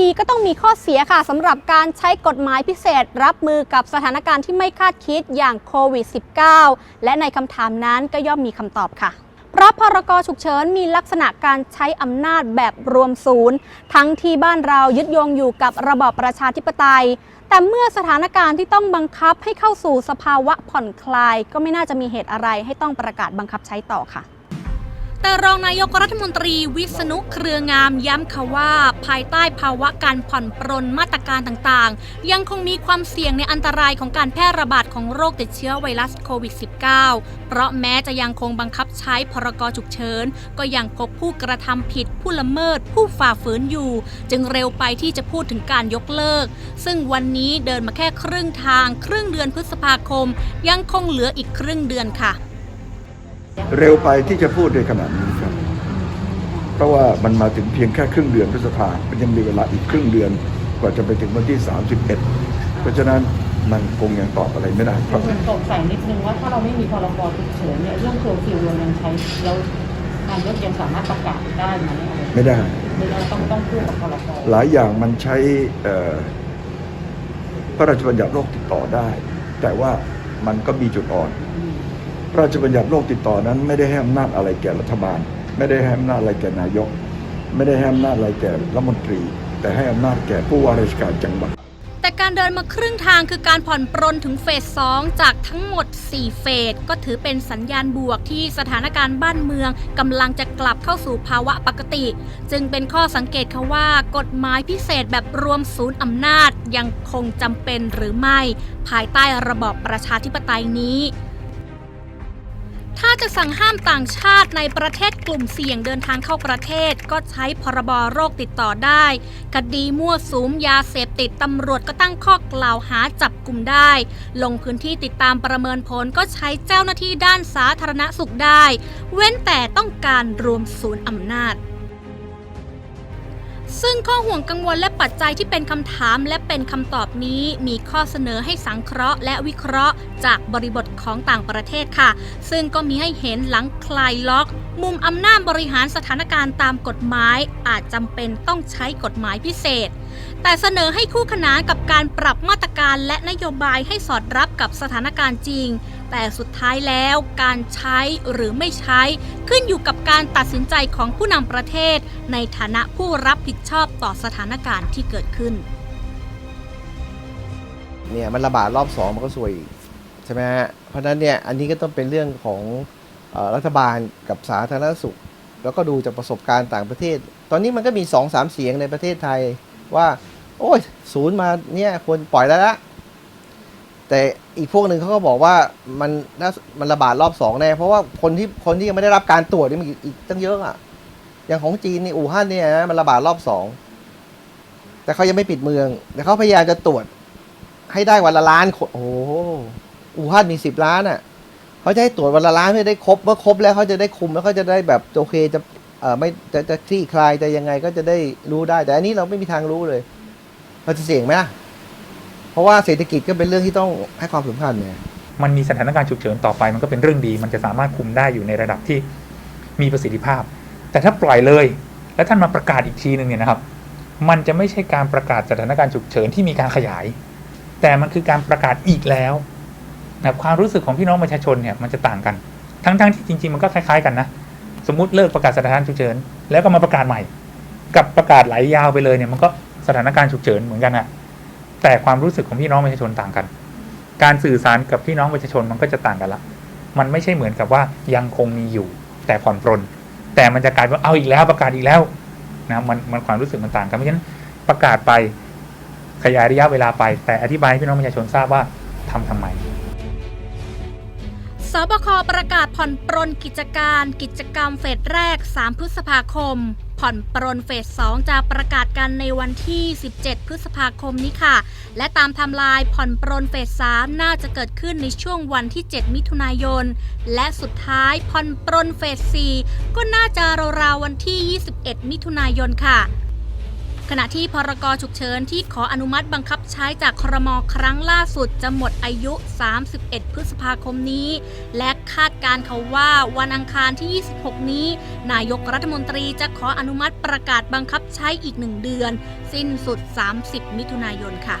ดีก็ต้องมีข้อเสียค่ะสำหรับการใช้กฎหมายพิเศษรับมือกับสถานการณ์ที่ไม่คาดคิดอย่างโควิด -19 และในคำถามนั้นก็ย่อมมีคำตอบค่ะเพราะพรกฉุกเฉินมีลักษณะการใช้อำนาจแบบรวมศูนย์ ทั้งที่บ้านเรายึดโยงอยู่กับระบอบประชาธิปไตย แต่เมื่อสถานการณ์ที่ต้องบังคับให้เข้าสู่สภาวะผ่อนคลาย ก็ไม่น่าจะมีเหตุอะไรให้ต้องประกาศบังคับใช้ต่อค่ะ แต่รองนายกรัฐมนตรีวิษณุเครืองามย้ำค่ะว่า ภายใต้ภาวะการผ่อนปรนมาตรการต่างๆ ยังคงมีความเสี่ยงในอันตรายของการแพร่ระบาดของโรคติดเชื้อไวรัสโควิด -19 เพราะแม้จะยังคงบังคับใช้พรกฉุกเฉิน ก็ยังพบผู้กระทำผิด ผู้ละเมิด ผู้ฝ่าฝืนอยู่ จึงเร็วไปที่จะพูดถึงการยกเลิก ซึ่งวันนี้เดินมาแค่ครึ่งทาง ครึ่งเดือนพฤษภาคม ยังคงเหลืออีกครึ่งเดือนค่ะ เร็วไปที่จะพูดในขนาดนี้ครับ เพราะว่ามันมาถึงเพียงแค่ครึ่งเดือนพฤษภามันยังมีเวลาอีกครึ่งเดือน กว่าจะไปถึงวันที่ 31 เพราะฉะนั้นมันคงยังตอบอะไรไม่ได้ครับมันสงสัยนิดนึงว่าถ้าเราไม่มีพรกฉุกเฉินเนี่ยเรื่องเคอร์ฟิวเรายังใช้แล้วนายกยังสามารถประกาศได้ไหมอะไรไม่ได้ไม่ได้ต้องต้องคู่กับพรกหลายอย่างมันใช้เอ่อพระราชบัญญัติโรคติดต่อได้ แต่ว่ามันก็มีจุดอ่อนอืม พระราชบัญญัติโรคติดต่อนั้น ไม่ได้ให้อำนาจอะไรแก่รัฐบาล ไม่ได้ให้อำนาจอะไรแก่นายก ไม่ได้ให้อำนาจอะไรแก่รัฐมนตรี แต่ให้อำนาจแก่ผู้ว่าราชการจังหวัดแต่การเดินมาครึ่งทางคือการผ่อนปรนถึงเฟส 2 จากทั้งหมด 4 เฟส ก็ถือเป็นสัญญาณบวกที่สถานการณ์บ้านเมืองกำลังจะกลับเข้าสู่ภาวะปกติ จึงเป็นข้อสังเกตค่ะว่ากฎหมายพิเศษแบบรวมศูนย์อำนาจยังคงจำเป็นหรือไม่ ภายใต้ระบอบประชาธิปไตยนี้ ถ้าจะสั่งห้ามต่างชาติในประเทศกลุ่มเสี่ยงเดินทางเข้าประเทศ ก็ใช้พรบโรคติดต่อได้ คดีมั่วสุมยาเสพติดตำรวจก็ตั้งข้อกล่าวหาจับกลุ่มได้ ลงพื้นที่ติดตามประเมินผลก็ใช้เจ้าหน้าที่ด้านสาธารณสุขได้ เว้นแต่ต้องการรวมศูนย์อำนาจ ซึ่งข้อห่วงกังวลและปัจจัยที่เป็นคำถามและเป็นคำตอบนี้มีข้อเสนอให้สังเคราะห์และวิเคราะห์ จากบริบทของต่างประเทศค่ะ ซึ่งก็มีให้เห็นหลังคลายล็อก มุมอำนาจบริหารสถานการณ์ตามกฎหมาย อาจจำเป็นต้องใช้กฎหมายพิเศษ แต่เสนอให้คู่ขนานกับการปรับมาตรการและนโยบายให้สอดรับกับสถานการณ์จริง แต่สุดท้ายแล้วการใช้หรือไม่ใช้ ขึ้นอยู่กับการตัดสินใจของผู้นำประเทศ ในฐานะผู้รับผิดชอบต่อสถานการณ์ที่เกิดขึ้นเนี่ยมันระบาดรอบสองมันก็ซวยอีกใช่ไหมฮะเพราะนั้นเนี่ยอันนี้ก็ต้องเป็นเรื่องของอรัฐบาลกับสาธารณสุข แล้วก็ดูจากประสบการณ์ต่างประเทศ ตอนนี้มันก็มีสองสามเสียงในประเทศไทยว่า โอ้ยศูนย์มาเนี่ยควรปล่อยแล้วละ แต่อีกพวกหนึ่งเขาก็บอกว่ามันน่ามันระบาดรอบสองแน่เพราะว่าคนที่คนที่ยังไม่ได้รับการตรวจนี่มันอีกอีกตั้งเยอะอะ อย่างของจีนนี่อู่ฮั่นเนี่ยนะมันระบาดรอบสองแต่เขายังไม่ปิดเมือง แต่เขาพยายามจะตรวจ ให้ได้วันละล้านคนโอ้โหอู่ฮั่นมีสิบล้านอะเขาจะให้ตรวจวันละล้านเพื่อได้ครบเมื่อครบแล้วเขาจะได้คุมแล้วเขาจะได้แบบโอเคจะเอ่อไม่จะจะคลี่คลายจะยังไงก็จะได้รู้ได้ แต่อันนี้เราไม่มีทางรู้เลย เราจะเสี่ยงไหมล่ะ เพราะว่าเศรษฐกิจก็เป็นเรื่องที่ต้องให้ความสำคัญเนี่ยมันมีสถานการณ์ฉุกเฉินต่อไปมันก็เป็นเรื่องดี มันจะสามารถคุมได้อยู่ในระดับที่มีประสิทธิภาพ แต่ถ้าปล่อยเลย แล้วท่านมาประกาศอีกทีหนึ่งเนี่ยนะครับ มันจะไม่ใช่การประกาศสถานการณ์ฉุกเฉินที่มีการขยาย แต่มันคือการประกาศอีกแล้วนะความรู้สึกของพี่น้องประชาชนเนี่ยมันจะต่างกัน ทั้งๆที่จริง ๆ มันก็คล้ายๆกันนะ สมมติเลิกประกาศสถานการณ์ฉุกเฉินแล้วก็มาประกาศใหม่ กับประกาศไหลยาวไปเลยเนี่ยมันก็สถานการณ์ฉุกเฉินเหมือนกันอะ แต่ความรู้สึกของพี่น้องประชาชนต่างกัน การสื่อสารกับพี่น้องประชาชนมันก็จะต่างกันละ มันไม่ใช่เหมือนกับว่ายังคงมีอยู่ แต่ผ่อนปรน แต่มันจะกลายเป็นเอาอีกแล้วประกาศอีกแล้วนะมันมันความรู้สึกมันต่างกันเพราะฉะนั้นประกาศไปขยายระยะเวลาไป แต่อธิบายให้พี่น้องประชาชนทราบว่าทำทำไมสบคประกาศผ่อนปรนกิจการ กิจกรรมเฟสแรก 3 พฤษภาคม ผ่อนปรนเฟส 2 จะประกาศกันในวันที่ 17 พฤษภาคมนี้ค่ะ และตามไทม์ไลน์ผ่อนปรนเฟส 3 น่าจะเกิดขึ้นในช่วงวันที่ 7 มิถุนายน และสุดท้ายผ่อนปรนเฟส 4 ก็น่าจะราวๆวันที่ 21 มิถุนายนค่ะ ขณะที่พรกฉุกเฉินที่ขออนุมัติบังคับใช้จากครมครั้งล่าสุดจะหมดอายุ 31 พฤษภาคมนี้ และคาดการเขาว่าวันอังคารที่ 26 นี้ นายกรัฐมนตรีจะขออนุมัติประกาศบังคับใช้อีกหนึ่งเดือน สิ้นสุด 30 มิถุนายนค่ะ